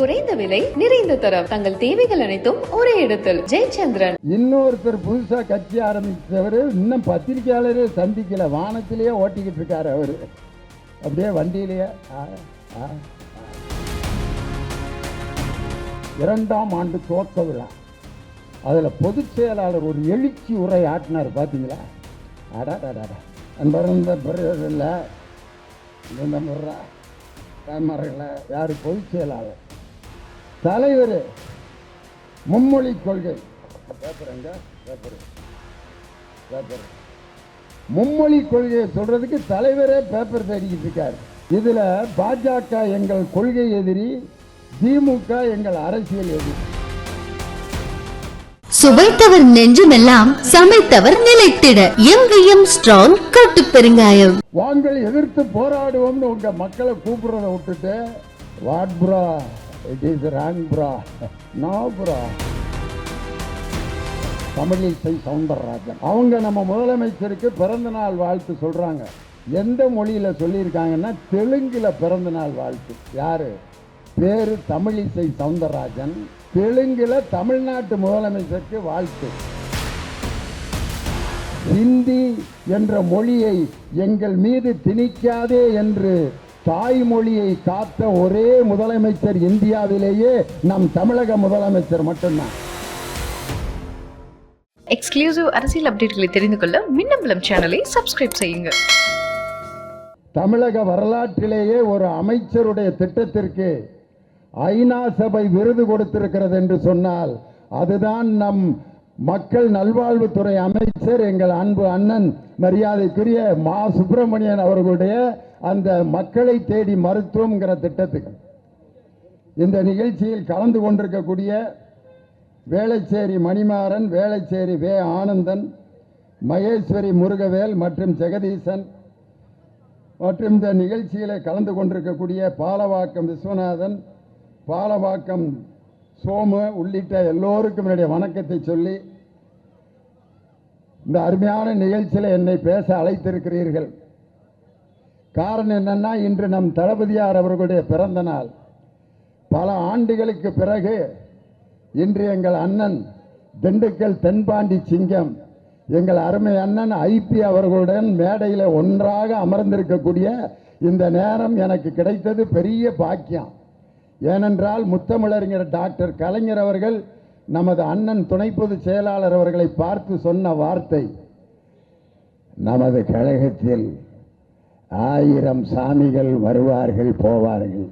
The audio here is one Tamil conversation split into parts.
குறைந்த விலை நிறைந்த தரம். தங்கள் தேவைகள் அனைத்தும் ஒரே இடத்தில். ஜெயச்சந்திரன். இன்னொருத்தர் புதுசா கட்சி ஆரம்பிச்சவர் இன்னும் பத்திரிகையாளரே சந்திக்கல. வானத்திலேயே ஓட்டிக்கிட்டு இருக்காரு அவரு. அப்படியே வண்டியிலேயே இரண்டாம் ஆண்டு துவக்க விழா. அதுல பொதுச் செயலாளர் ஒரு எழுச்சி உரை ஆட்டினார் பாத்தீங்களா? அடாடாடா அன்பருந்த இல்லை இந்த முறை கேமரையில் யார் பொதுச் செயலாளர்? தலைவர் மும்மொழி கொள்கை. பேப்பர் எங்க? பேப்பர் பேப்பர் மும்மொழி கொள்கையை சொல்றதுக்கு தலைவரே பேப்பர் தேடிக்கிட்டு இருக்காரு. இதுல பாஜக எங்கள் கொள்கை எதிரி திமுக எங்கள் அரசியல் எதிரி. சுவைத்தவர் நெஞ்சுமெல்லாம் சமைத்தவர் நிலைத்திட எங்கேயும் ஸ்ட்ராங் கட்டு பெருங்காயம். வாங்கள் எதிர்த்து போராடுவோம்னு உங்க மக்களை கூப்பிடுறத விட்டுட்டு what bro it is wrong bro no bro Tamilisai Soundararajan. அவங்க நம்ம முதலமைச்சருக்கு பிறந்த நாள் வாழ்த்து சொல்கிறாங்க எந்த மொழியில் சொல்லியிருக்காங்கன்னா தெலுங்கில் பிறந்த நாள் வாழ்த்து. யார்? பேர் தமிழிசை சவுந்தரராஜன். தெலுங்கில் தமிழ்நாட்டு முதலமைச்சருக்கு வாழ்த்து. ஹிந்தி என்ற மொழியை எங்கள் மீது திணிக்காதே என்று தாய்மொழியை காத்த ஒரே முதலமைச்சர் இந்தியாவிலேயே நம் தமிழக முதலமைச்சர் மட்டும்தான். எக்ஸ்க்ளூசிவ் அரசியல் அப்டேட்களை தெரிந்து கொள்ள மின்னம்பலம் சேனலை சப்ஸ்கிரைப் செய்யுங்க. தமிழக வரலாற்றிலேயே ஒரு அமைச்சருடைய திட்டத்திற்கு ஐநா சபை விருது கொடுத்திருக்கிறது என்று சொன்னால் அதுதான் நம் மக்கள் நல்வாழ்வுத்துறை அமைச்சர் எங்கள் அன்பு அண்ணன் மரியாதைக்குரிய மா. சுப்பிரமணியன் அவர்களுடைய அந்த மக்களை தேடி மருத்துவம்ங்கிற திட்டத்துக்கு. இந்த நிகழ்ச்சியில் கலந்து கொண்டிருக்கக்கூடிய வேளச்சேரி மணிமாறன் வேளச்சேரி வே. ஆனந்தன் மகேஸ்வரி முருகவேல் மற்றும் ஜெகதீசன் மற்றும் இந்த நிகழ்ச்சியில் கலந்து கொண்டிருக்கக்கூடிய பாலவாக்கம் விஸ்வநாதன் பாலவாக்கம் சோமு உள்ளிட்ட எல்லோருக்கும் என்னுடைய வணக்கத்தை சொல்லி இந்த அருமையான நிகழ்ச்சியில் என்னை பேச அழைத்திருக்கிறீர்கள். காரணம் என்னன்னா இன்று நம் தளபதியார் அவர்களுடைய பிறந்த நாள். பல ஆண்டுகளுக்கு பிறகு இன்று எங்கள் அண்ணன் திண்டுக்கல் தென்பாண்டி சிங்கம் எங்கள் அருமை அண்ணன் ஐபி அவர்களுடன் மேடையில் ஒன்றாக அமர்ந்திருக்கக்கூடிய இந்த நேரம் எனக்கு கிடைத்தது பெரிய பாக்கியம். ஏனென்றால் முத்தமிழறிஞர் டாக்டர் கலைஞர் அவர்கள் நமது அண்ணன் துணை பொதுச் செயலாளர் அவர்களை பார்த்து சொன்ன வார்த்தை நமது கழகத்தில் ஆயிரம் சாமிகள் வருவார்கள் போவார்கள்.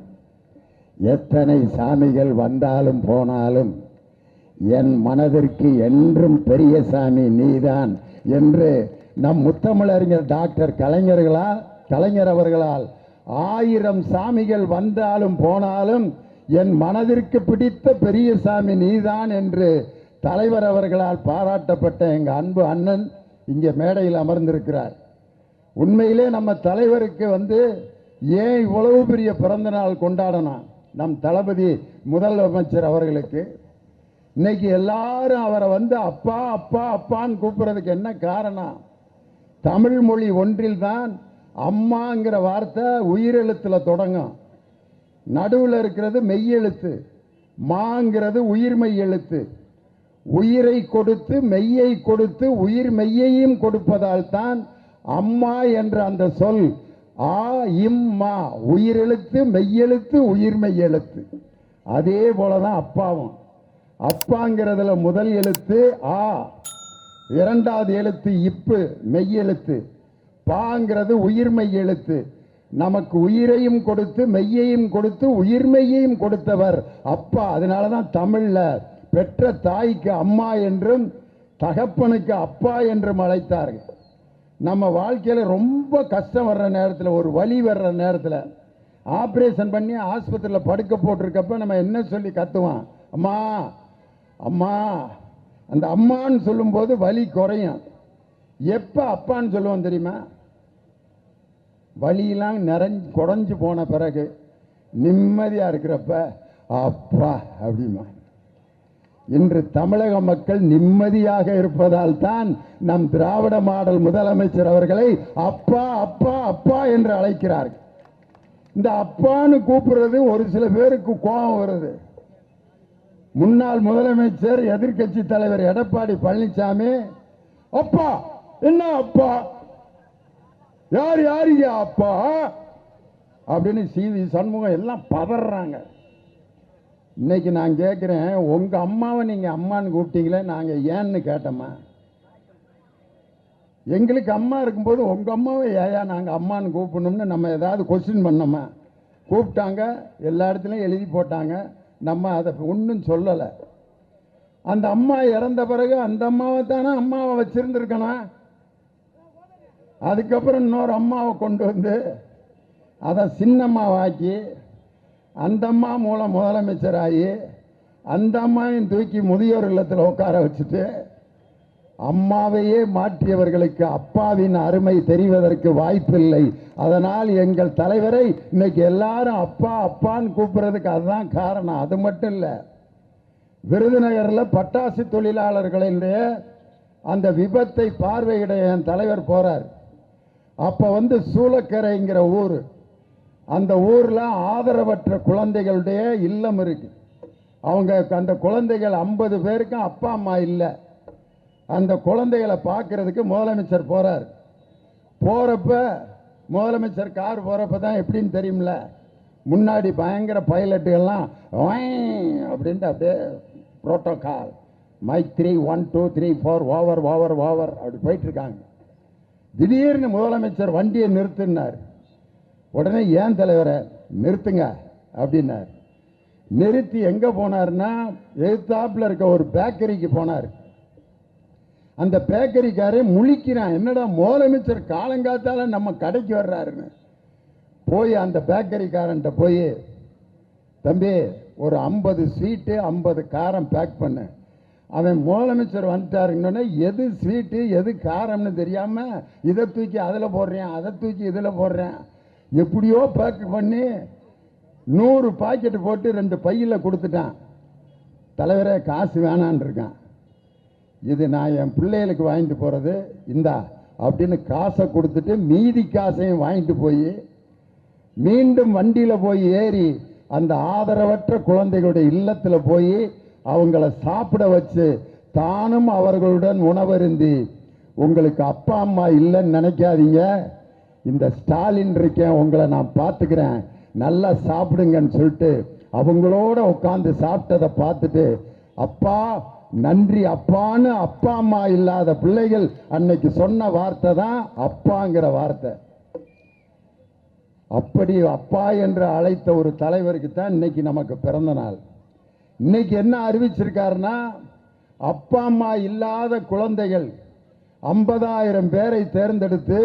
எத்தனை சாமிகள் வந்தாலும் போனாலும் என் மனதிற்கு என்றும் பெரிய சாமி நீதான் என்று நம் முத்தமிழறிஞர் டாக்டர் கலைஞர்களால் கலைஞர் அவர்களால் ஆயிரம் சாமிகள் வந்தாலும் போனாலும் என் மனதிற்கு பிடித்த பெரிய சாமி நீதான் என்று தலைவர் அவர்களால் பாராட்டப்பட்ட எங்கள் அன்பு அண்ணன் இங்கே மேடையில் அமர்ந்திருக்கிறார். உண்மையிலே நம்ம தலைவருக்கு வந்து ஏன் இவ்வளவு பெரிய பிறந்த நாள் கொண்டாடணும்? நம் தளபதி முதலமைச்சர் அவர்களுக்கு. இன்னைக்கு எல்லாரும் அவரை வந்து அப்பா அப்பா அப்பான்னு கூப்பிட்றதுக்கு என்ன காரணம்? தமிழ் மொழி ஒன்றில் தான் அம்மாங்கிற வார்த்தை உயிரெழுத்தில் தொடங்கும். நடுவில் இருக்கிறது மெய்யெழுத்து மாங்கிறது உயிர்மெய் எழுத்து. உயிரை கொடுத்து மெய்யை கொடுத்து உயிர் மெய்யையும் கொடுப்பதால் தான் அம்மா என்ற அந்த சொல் ஆ இம்மா உயிரெழுத்து மெய்யெழுத்து உயிர்மெய் எழுத்து அதே போலதான் அப்பாவும். அப்பாங்கிறதுல முதல் எழுத்து ஆ. இரண்டாவது எழுத்து இப்பு மெய்யெழுத்து பாங்கிறது உயிர்மெய் எழுத்து. நமக்கு உயிரையும் கொடுத்து மெய்யையும் கொடுத்து உயிர்மெய்யையும் கொடுத்தவர். அப்பா அதனால தான் தமிழில் பெற்ற தாய்க்கு அம்மா என்றும் தகப்பனுக்கு அப்பா என்றும் அழைத்தார்கள். நம்ம வாழ்க்கையில் ரொம்ப கஷ்டம் வர்ற நேரத்தில் ஒரு வலி வர்ற நேரத்தில் ஆப்ரேஷன் பண்ணி ஆஸ்பத்திரியில் படுக்க போட்டிருக்கப்ப நம்ம என்ன சொல்லி கத்துவான் அம்மா அம்மா அந்த அம்மான்னு சொல்லும்போது வலி குறையும். எப்போ அப்பான்னு சொல்லுவோம் தெரியுமா? வழியெல்லாம் நிறைஞ்சு குறைஞ்சு போன பிறகு நிம்மதியாக இருக்கிறப்ப அப்பா அப்படிமா. இன்று தமிழக மக்கள் நிம்மதியாக இருப்பதால் தான் நம் திராவிட மாடல் முதலமைச்சர் அவர்களை அப்பா அப்பா அப்பா என்று அழைக்கிறார்கள். இந்த அப்பான்னு கூப்பிடுறது ஒரு சில பேருக்கு கோபம் வருது. முன்னாள் முதலமைச்சர் எதிர்க்கட்சி தலைவர் எடப்பாடி பழனிசாமி அப்பா என்ன அப்பா? யார் யார் அப்பா? அப்படின்னு சிவி சண்முகம் எல்லாம் பதறாங்க. இன்னைக்கு நான் கேட்குறேன் உங்கள் அம்மாவை நீங்கள் அம்மான்னு கூப்பிட்டீங்களே நாங்கள் ஏன்னு கேட்டோம்மா எங்களுக்கு அம்மா இருக்கும்போது உங்கள் அம்மாவை ஏயா நாங்கள் அம்மான்னு கூப்பிடணும்னு நம்ம ஏதாவது கொஸ்டின் பண்ணோமா? கூப்பிட்டாங்க எல்லா இடத்துலையும் எழுதி போட்டாங்க. நம்ம அதை ஒன்றும் சொல்லலை. அந்த அம்மா இறந்த பிறகு அந்த அம்மாவை தானே அம்மாவை வச்சுருந்துருக்கணும்? அதுக்கப்புறம் இன்னொரு அம்மாவை கொண்டு வந்து அதை சின்னம்மாவாக்கி அந்த அம்மா மூலம் முதலமைச்சராகி அந்த அம்மாவையும் தூக்கி முதியோர் இல்லத்தில் உட்கார வச்சுட்டு அம்மாவையே மாற்றியவர்களுக்கு அப்பாவின் அருமை தெரிவதற்கு வாய்ப்பில்லை. அதனால் எங்கள் தலைவரை இன்னைக்கு எல்லாரும் அப்பா அப்பான்னு கூப்பிடுறதுக்கு அதுதான் காரணம். அது மட்டும் இல்லை விருதுநகரில் பட்டாசு தொழிலாளர்களுடைய அந்த விபத்தை பார்வையிட என் தலைவர் போறார். அப்போ வந்து சூளக்கரைங்கிற ஊர். அந்த ஊரில் ஆதரவற்ற குழந்தைகளுடைய இல்லம் இருக்கு. அவங்க அந்த குழந்தைகள் ஐம்பது பேருக்கும் அப்பா அம்மா இல்லை. அந்த குழந்தைகளை பார்க்கறதுக்கு முதலமைச்சர் போகிறார் போகிறப்ப முதலமைச்சர் கார் போகிறப்ப தான் எப்படின்னு தெரியும்ல? முன்னாடி பயங்கர பைலட்டுகள்லாம் அப்படின்ட்டு அப்படியே protocol mic three one two three four over over over அப்படி போயிட்டுருக்காங்க திடீர்னு முதலமைச்சர் வண்டியை நிறுத்தினார். உடனே ஏன் தலைவரை நிறுத்துங்க அப்படின்னார். நிறுத்தி எங்க போனார்னா எழுத்தாப்பில் இருக்க ஒரு பேக்கரிக்கு போனார். அந்த பேக்கரிக்காரே முழிக்கிறான் என்னடா முதலமைச்சர் காலங்காத்தால நம்ம கடைக்கு வர்றாருன்னு. போய் அந்த பேக்கரிக்காரன்ட்ட போய் தம்பி ஒரு ஐம்பது ஸ்வீட்டு ஐம்பது காரம் பேக் பண்ணு. அவன் முதலமைச்சர் வந்துட்டாருன்னொன்னே எது ஸ்வீட்டு எது காரம்னு தெரியாமல் இதை தூக்கி அதில் போடுறேன் அதை தூக்கி இதில் போடுறேன். எப்படியோ பேக் பண்ணி நூறு பாக்கெட்டு போட்டு ரெண்டு பையில் கொடுத்துட்டான். தலைவரே காசு வேணான்ருக்கான் இது நான் என் பிள்ளைகளுக்கு வாங்கிட்டு போகிறது இந்தா அப்படின்னு காசை கொடுத்துட்டு மீதி காசையும் வாங்கிட்டு போய் மீண்டும் வண்டியில் போய் ஏறி அந்த ஆதரவற்ற குழந்தைகளுடைய இல்லத்தில் போய் அவங்கள சாப்பிட வச்சு தானும் அவர்களுடன் உணவருந்தி உங்களுக்கு அப்பா அம்மா இல்லைன்னு நினைக்காதீங்க. இந்த ஸ்டாலின் இருக்கேன் உங்களை நான் பார்த்துக்கிறேன். நல்லா சாப்பிடுங்கன்னு சொல்லிட்டு அவங்களோட உட்காந்து சாப்பிட்டதை பார்த்துட்டு அப்பா நன்றி அப்பான்னு அப்பா அம்மா இல்லாத பிள்ளைகள் அன்னைக்கு சொன்ன வார்த்தை தான் அப்பாங்கிற வார்த்தை. அப்படி அப்பா என்று அழைத்த ஒரு தலைவருக்கு தான் இன்னைக்கு நமக்கு பிறந்த நாள். இன்னைக்கு என்ன அறிவிச்சிருக்காருன்னா அப்பா அம்மா இல்லாத குழந்தைகள் ஐம்பதாயிரம் பேரை தேர்ந்தெடுத்து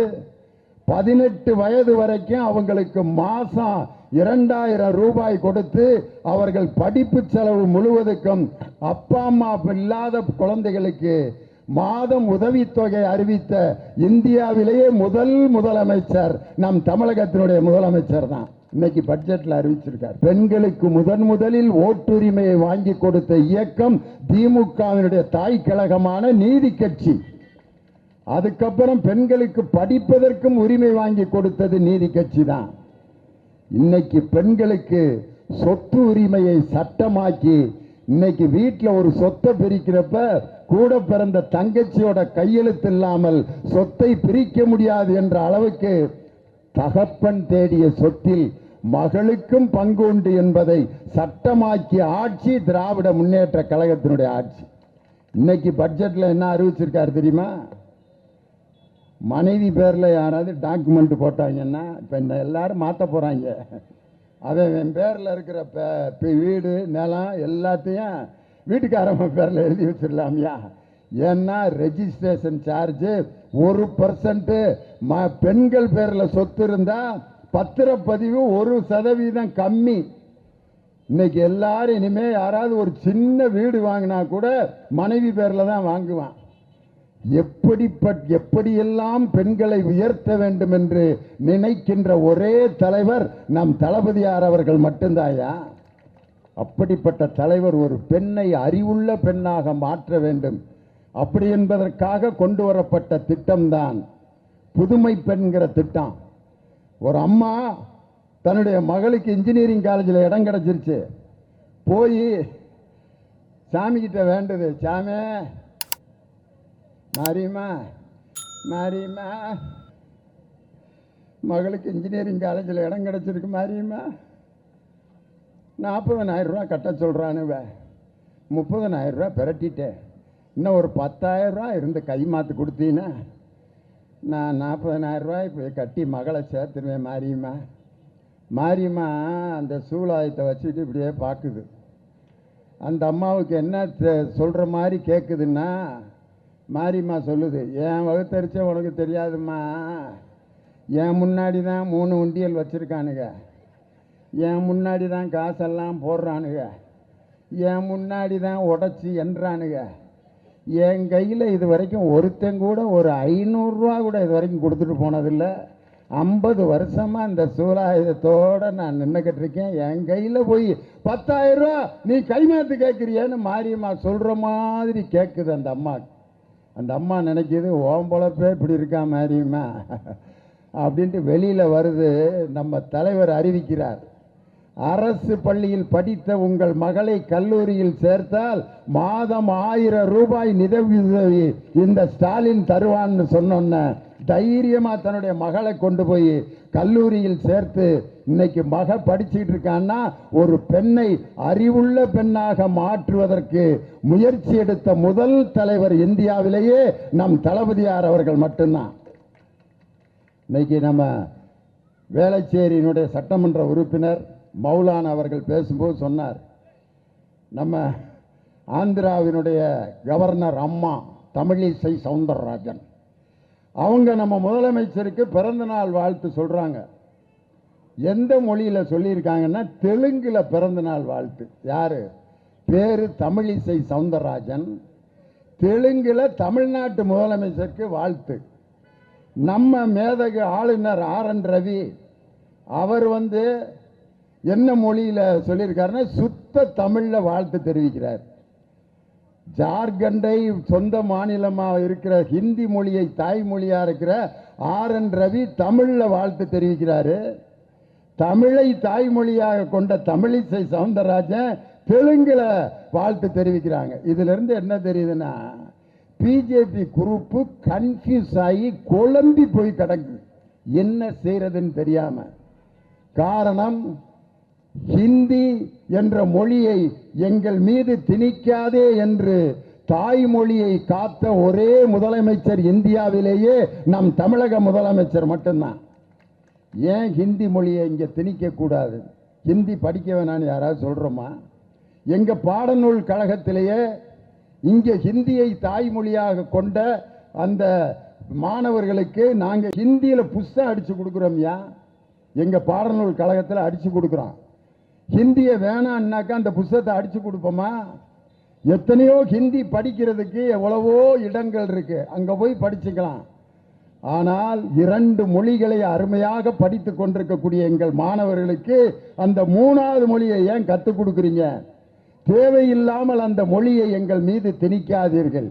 பதினெட்டு வயது வரைக்கும் அவங்களுக்கு மாசம் இரண்டாயிரம் ரூபாய் கொடுத்து அவர்கள் படிப்பு செலவு முழுவதுக்கும் அப்பா அம்மா இல்லாத குழந்தைகளுக்கு மாதம் உதவித்தொகை அறிவித்த இந்தியாவிலேயே முதல் முதலமைச்சர் நம் தமிழகத்தினுடைய முதலமைச்சர் தான். இன்னைக்கு பட்ஜெட்ல அறிவிச்சிருக்கார். பெண்களுக்கு முதன் முதலில் ஓட்டுரிமையை வாங்கி கொடுத்த இயக்கம் திமுகவினுடைய தாய் கழகமான நீதி கட்சி. அதுக்கப்புறம் பெண்களுக்கு படிப்பதற்கும் உரிமை வாங்கி கொடுத்தது நீதி கட்சி தான். இன்னைக்கு பெண்களுக்கு சொத்து உரிமையை சட்டமாக்கி இன்னைக்கு வீட்டில் ஒரு சொத்தை பிரிக்கிறப்ப கூட பிறந்த தங்கச்சியோட கையெழுத்து இல்லாமல் சொத்தை பிரிக்க முடியாது என்ற அளவுக்கு தகப்பன் தேடிய சொத்தில் மகளுக்கும் பங்கு உண்டு என்பதை சட்டமாக்கிய ஆட்சி திராவிட முன்னேற்ற கழகத்தினுடைய ஆட்சி. இன்னைக்கு பட்ஜெட்டில் என்ன அறிவிச்சிருக்காரு தெரியுமா? மனைவி பேரில் யாராவது டாக்குமெண்ட் போட்டாங்கன்னா இப்போ இந்த எல்லாரும் மாற்ற போகிறாங்க அவன் என் பேரில் இருக்கிற பே- வீடு நிலம் எல்லாத்தையும் வீட்டுக்காரவன் பேரில் எழுதி வச்சிடலாமியா. ஏன்னா ரெஜிஸ்ட்ரேஷன் சார்ஜ் ஒரு பர்சன்ட்டு ம பெண்கள் பேரில் சொத்து இருந்தால் பத்திரப்பதிவு ஒரு சதவீதம் கம்மி. இன்னைக்கு எல்லாரும் இனிமே யாராவது ஒரு சின்ன வீடு வாங்கினா கூட மனைவி பேரில் தான் வாங்குவான். எப்படிப்பட் எப்படியெல்லாம் பெண்களை உயர்த்த வேண்டும் என்று நினைக்கின்ற ஒரே தலைவர் நம் தளபதியார் அவர்கள் மட்டும்தாயா அப்படிப்பட்ட தலைவர் ஒரு பெண்ணை அறிவுள்ள பெண்ணாக மாற்ற வேண்டும். அப்படி என்பதற்காக கொண்டு வரப்பட்ட திட்டம்தான் புதுமை பெண்கிற திட்டம். ஒரு அம்மா தன்னுடைய மகளுக்கு இன்ஜினியரிங் காலேஜில் இடம் கிடச்சிருச்சு. போய் சாமிக்கிட்ட வேண்டுது சாமி மாரியம்மா மாரியம்மா மகளுக்கு இன்ஜினியரிங் காலேஜில் இடம் கிடச்சிருக்கு மாரியம்மா. நாற்பதனாயிரம் ரூபா கட்ட சொல்கிறானுவ முப்பதனாயிரம் ரூபா இன்னும் ஒரு பத்தாயிரம் ரூபா இருந்து கை மாற்று கொடுத்தீங்கன்னா நான் நாற்பதனாயிரம் ரூபாய் இப்போ கட்டி மகளை சேர்த்துருவேன் மாரியம்மா. மாரியம்மா அந்த சூலாயத்தை வச்சுட்டு இப்படியே பார்க்குது. அந்த அம்மாவுக்கு என்ன சொல்கிற மாதிரி கேட்குதுன்னா மாரியம்மா சொல்லுது என் வகுத்தரிச்ச உனக்கு தெரியாதும்மா. என் முன்னாடி தான் மூணு உண்டியல் வச்சுருக்கானுங்க. என் முன்னாடி தான் காசெல்லாம் போடுறானுங்க. என் முன்னாடி தான் உடச்சி என்றானுங்க. என் கையில் இது வரைக்கும் ஒருத்தன் கூட ஒரு ஐநூறுரூவா கூட இது வரைக்கும் கொடுத்துட்டு போனதில்லை. ஐம்பது வருஷமாக இந்த சூலாயுதத்தோடு நான் நின்றுக்கிட்டு இருக்கேன். என் கையில் போய் பத்தாயிரரூவா நீ கைமாத்து கேட்குறியேன்னு மாரியம்மா சொல்கிற மாதிரி கேட்குது அந்த அம்மா. அந்த அம்மா நினைக்கிது ஓம் பொழப்பே இப்படி இருக்கா மாரியம்மா? அப்படின்ட்டு வெளியில் வருது நம்ம தலைவர் அறிவிக்கிறார். அரசு பள்ளியில் படித்த உங்கள் மகளை கல்லூரியில் சேர்த்தால் மாதம் ஆயிரம் ரூபாய் நிதவி இந்த ஸ்டாலின் தருவான்னு சொன்னோன்ன தைரியமா தன்னுடைய மகளை கொண்டு போய் கல்லூரியில் சேர்த்து இன்னைக்கு மக படிச்சுட்டு இருக்கான்னா ஒரு பெண்ணை அறிவுள்ள பெண்ணாக மாற்றுவதற்கு முயற்சி எடுத்த முதல் தலைவர் இந்தியாவிலேயே நம் தளபதியார் அவர்கள் மட்டும்தான். இன்னைக்கு நம்ம வேளச்சேரியினுடைய சட்டமன்ற உறுப்பினர் மௌலான் அவர்கள் பேசும்போது சொன்னார் நம்ம ஆந்திராவினுடைய கவர்னர் அம்மா தமிழிசை சவுந்தரராஜன் அவங்க நம்ம முதலமைச்சருக்கு பிறந்தநாள் வாழ்த்து சொல்கிறாங்க எந்த மொழியில் சொல்லியிருக்காங்கன்னா தெலுங்கில் பிறந்தநாள் வாழ்த்து. யார்? பேர் தமிழிசை சவுந்தரராஜன். தெலுங்கில் தமிழ்நாட்டு முதலமைச்சருக்கு வாழ்த்து. நம்ம மேதகு ஆளுநர் ஆர் என் ரவி அவர் வந்து என்ன மொழியில் சொல்லியிருக்காருன்னா சுத்த தமிழில் வாழ்த்து தெரிவிக்கிறார். ஜார்க்கண்டை சொந்த மாநிலமாக இருக்கிற ஹிந்தி மொழியை தாய்மொழியாக இருக்கிற ஆர் என் ரவி தமிழில் வாழ்த்து தெரிவிக்கிறாரு. தமிழை தாய்மொழியாக கொண்ட தமிழிசை சவுந்தரராஜன் தெலுங்கில் வாழ்த்து தெரிவிக்கிறாங்க. இதிலிருந்து என்ன தெரியுதுன்னா பிஜேபி குரூப்பு கன்ஃபியூஸ் ஆகி குழம்பி போய் கிடக்கு. என்ன செய்யறதுன்னு தெரியாமல் காரணம் ஹிந்தி என்ற மொழியை எங்கள் மீது திணிக்காதே என்று தாய்மொழியை காத்த ஒரே முதலமைச்சர் இந்தியாவிலேயே நம் தமிழக முதலமைச்சர் மட்டும்தான். ஏன் ஹிந்தி மொழியை இங்கே திணிக்கக்கூடாது ஹிந்தி படிக்க வேணான்னு யாராவது சொல்கிறோமா எங்கள் பாடநூல் கழகத்திலேயே இங்கே ஹிந்தியை தாய்மொழியாக கொண்ட அந்த மாணவர்களுக்கு நாங்கள் ஹிந்தியில் புஸ்தகம் அடித்து கொடுக்குறோம்யா. எங்கள் பாடநூல் கழகத்தில் அடித்து கொடுக்குறோம். ஹிந்தியை வேணான்னாக்கா அந்த புத்தகத்தை அடிச்சு கொடுப்போமா? எத்தனையோ ஹிந்தி படிக்கிறதுக்கு எவ்வளவோ இடங்கள் இருக்கு. அங்க போய் படிச்சுக்கலாம். ஆனால் இரண்டு மொழிகளை அருமையாக படித்து கொண்டிருக்கக்கூடிய எங்கள் மாணவர்களுக்கு அந்த மூணாவது மொழியை ஏன் கற்றுக் கொடுக்குறீங்க? தேவையில்லாமல் அந்த மொழியை எங்கள் மீது திணிக்காதீர்கள்.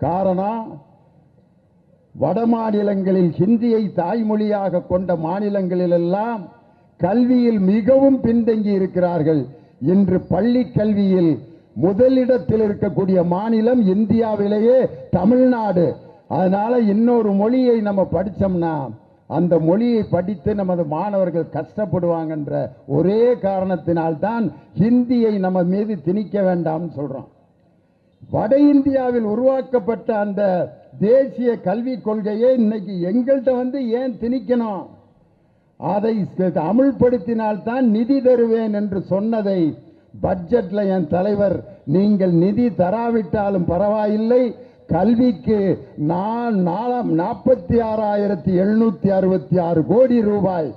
காரணம் வட மாநிலங்களில் ஹிந்தியை தாய்மொழியாக கொண்ட மாநிலங்களிலெல்லாம் கல்வியில் மிகவும் பின்தங்கி இருக்கிறார்கள். இன்று பள்ளி கல்வியில் முதலிடத்தில் இருக்கக்கூடிய மாநிலம் இந்தியாவிலேயே தமிழ்நாடு. அதனால இன்னொரு மொழியை நம்ம படித்தோம்னா அந்த மொழியை படித்து நமது மாணவர்கள் கஷ்டப்படுவாங்கன்ற ஒரே காரணத்தினால்தான் ஹிந்தியை நம்ம மீது திணிக்க வேண்டாம்னு சொல்கிறோம் வட இந்தியாவில் உருவாக்கப்பட்ட அந்த தேசிய கல்விக் கொள்கையை இன்னைக்கு எங்கள்கிட்ட வந்து ஏன் திணிக்கணும்? அதை அமுல்படுத்தினால்தான் நிதி தருவேன் என்று சொன்னதை பட்ஜெட்ல என் தலைவர் நீங்கள் நிதி தராவிட்டாலும் பரவாயில்லை. கல்விக்கு நான் நாலாம் நாற்பத்தி ஆறாயிரத்தி எழுநூத்தி அறுபத்தி ஆறு கோடி ரூபாய்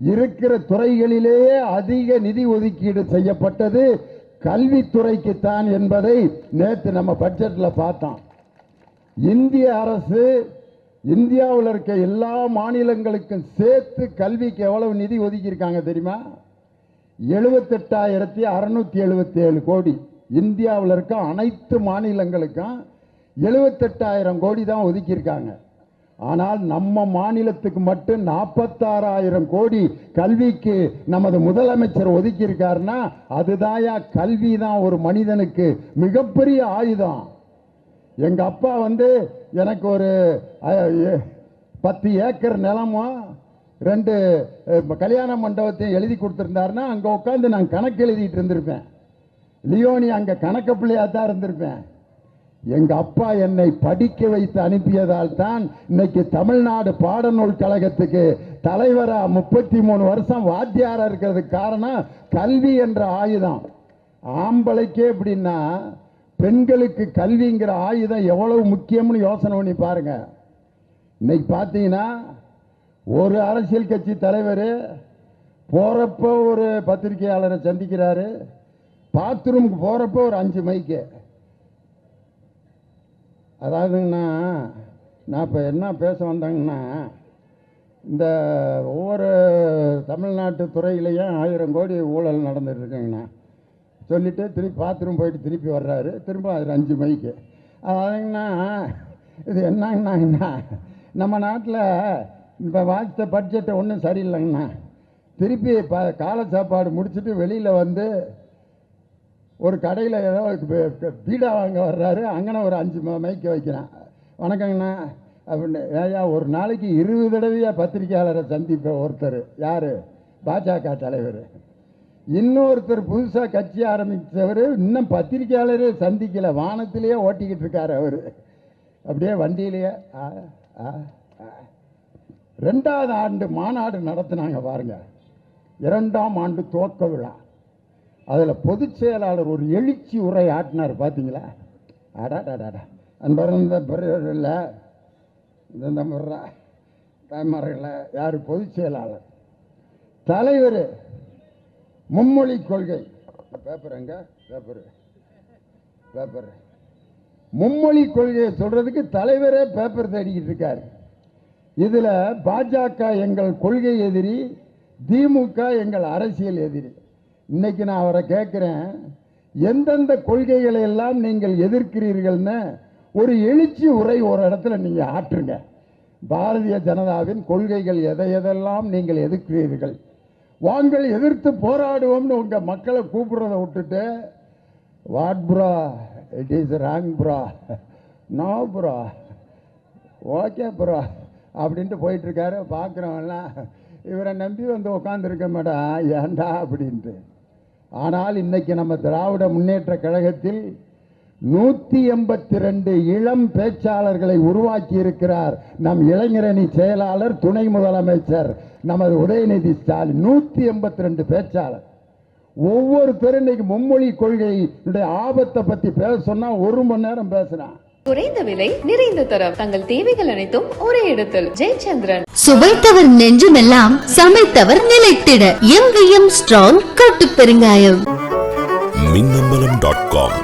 இருக்கிற துறைகளிலேயே அதிக நிதி ஒதுக்கீடு செய்யப்பட்டது. கல்வித்துறைக்குத்தான் என்பதை நேற்று நம்ம பட்ஜெட்ல பார்த்தோம். இந்திய அரசு இந்தியாவில் இருக்க எல்லா மாநிலங்களுக்கும் சேர்த்து கல்விக்கு எவ்வளவு நிதி ஒதுக்கியிருக்காங்க தெரியுமா? எழுபத்தெட்டாயிரத்தி அறுநூத்தி எழுபத்தி ஏழு கோடி. இந்தியாவில் இருக்க அனைத்து மாநிலங்களுக்கும் எழுபத்தெட்டாயிரம் கோடி தான் ஒதுக்கியிருக்காங்க. ஆனால் நம்ம மாநிலத்துக்கு மட்டும் நாற்பத்தாறாயிரம் கோடி கல்விக்கு நமது முதலமைச்சர் ஒதுக்கியிருக்காருன்னா அதுதாயா கல்வி தான் ஒரு மனிதனுக்கு மிகப்பெரிய ஆயுதம். எங்க அப்பா வந்து எனக்கு ஒரு பத்து ஏக்கர் நிலமும் ரெண்டு கல்யாண மண்டபத்தையும் எழுதி கொடுத்துருந்தாருன்னா அங்கே உட்காந்து நான் கணக்கு எழுதிட்டு இருந்திருப்பேன். லியோனி அங்கே கணக்க பிள்ளையாக தான் இருந்திருப்பேன். எங்கள் அப்பா என்னை படிக்க வைத்து அனுப்பியதால் தான் இன்னைக்கு தமிழ்நாடு பாடநூல் கழகத்துக்கு தலைவராக முப்பத்தி மூணு வருஷம் வாத்தியாராக இருக்கிறதுக்கு காரணம் கல்வி என்ற ஆயுதம். ஆம்பளைக்கே எப்படின்னா பெண்களுக்கு கல்விங்கிற ஆயுதம் எவ்வளவு முக்கியம்னு யோசனை பண்ணி பாருங்க. இன்னைக்கு பார்த்தீங்கன்னா ஒரு அரசியல் கட்சி தலைவர் போகிறப்போ ஒரு பத்திரிகையாளரை சந்திக்கிறாரு. பாத்ரூமுக்கு போகிறப்போ ஒரு அஞ்சு மைக்கு அதாவதுங்கண்ணா நான் இப்போ என்ன பேச வந்தேங்கன்னா இந்த ஒவ்வொரு தமிழ்நாட்டு துறையிலையும் ஆயிரம் கோடி ஊழல் நடந்துட்டு இருக்குங்கண்ணா. சொல்லிட்டு திருப்பி பாத்ரூம் போயிட்டு திருப்பி வர்றாரு. திரும்ப அது அஞ்சு மைக்கு அதுங்கண்ணா இது என்னங்கண்ணாங்கண்ணா நம்ம நாட்டில் இப்போ வாசித்த பட்ஜெட்டு ஒன்றும் சரியில்லைங்கண்ணா. திருப்பி ப காலை சாப்பாடு முடிச்சுட்டு வெளியில் வந்து ஒரு கடையில் ஏதோ பீடா வாங்க வர்றாரு. அங்கன ஒரு அஞ்சு மைக்கு வைக்கிறான். வணக்கங்கண்ணா. அப்படின்னு ஏயா ஒரு நாளைக்கு இருபது தடவையாக பத்திரிக்கையாளரை சந்திப்பேன் ஒருத்தர். யார்? பாஜக தலைவர். இன்னொருத்தர் புதுசாக கட்சி ஆரம்பித்தவர் இன்னும் பத்திரிக்கையாளரே சந்திக்கல வானத்திலேயே ஓட்டிக்கிட்டு இருக்காரு அவர். அப்படியே வண்டியிலேயே ஆ, ஆ, ஆ. ரெண்டாவது ஆண்டு மாநாடு நடத்தினாங்க பாருங்க. இரண்டாம் ஆண்டு துவக்க விழா. அதில் பொதுச் செயலாளர் ஒரு எழுச்சி உரை ஆட்டினார் பார்த்தீங்களா அடாடாடாடா அன்பர்ந்த இந்த இல்லை இந்த முறை தாய்மார்கள் யார் பொதுச் செயலாளர்? தலைவர் மும்மொழி கொள்கை. பேப்பர் எங்க? பேப்பர் பேப்பர் மும்மொழி கொள்கையை சொல்றதுக்கு தலைவரே பேப்பர் தேடிக்கிட்டு இருக்காரு. இதில் பாஜக எங்கள் கொள்கை எதிரி திமுக எங்கள் அரசியல் எதிரி. இன்னைக்கு நான் அவரை கேட்குறேன் எந்தெந்த கொள்கைகளை எல்லாம் நீங்கள் எதிர்க்கிறீர்கள்னு ஒரு எழுச்சி உரை ஒரு இடத்துல நீங்கள் ஆற்றுங்க. பாரதிய ஜனதாவின் கொள்கைகள் எதை எதெல்லாம் நீங்கள் எதிர்க்கிறீர்கள்? வாங்கள் எதிர்த்து போராடுவோம்னு உங்க மக்களை கூப்பிடுறத விட்டுட்டு what bro it is wrong bro no bro okay bro அப்படின்ட்டு போயிட்டு இருக்காரு பார்க்குறவன்லாம் இவரை நம்பி வந்து உட்காந்துருக்க மேடம் ஏன்டா? அப்படின்ட்டு. ஆனால் இன்னைக்கு நம்ம திராவிட முன்னேற்ற கழகத்தில் நூற்றி எண்பத்தி ரெண்டு இளம் பேச்சாளர்களை உருவாக்கி இருக்கிறார் நம் இளைஞரணி செயலாளர் துணை முதலமைச்சர் நமது உதயநிதி ஸ்டாலின். நூற்றி எண்பத்தி ரெண்டு பேச்சாளர் ஒவ்வொருத்தரும் இன்னைக்கு மும்மொழி கொள்கையினுடைய ஆபத்தை பற்றி பேச சொன்னா ஒரு மணி நேரம் பேசுறான் குறைந்த விலை நிறைந்த தரம். தங்கள் தேவைகள் அனைத்தும் ஒரே இடத்தில். ஜெயச்சந்திரன். சுவைத்தவர் நெஞ்சுமெல்லாம் சமைத்தவர் நிலைத்திட. எங்கேயும் ஸ்ட்ராங் கட்டு பெருங்காயம். Minnambalam dot com.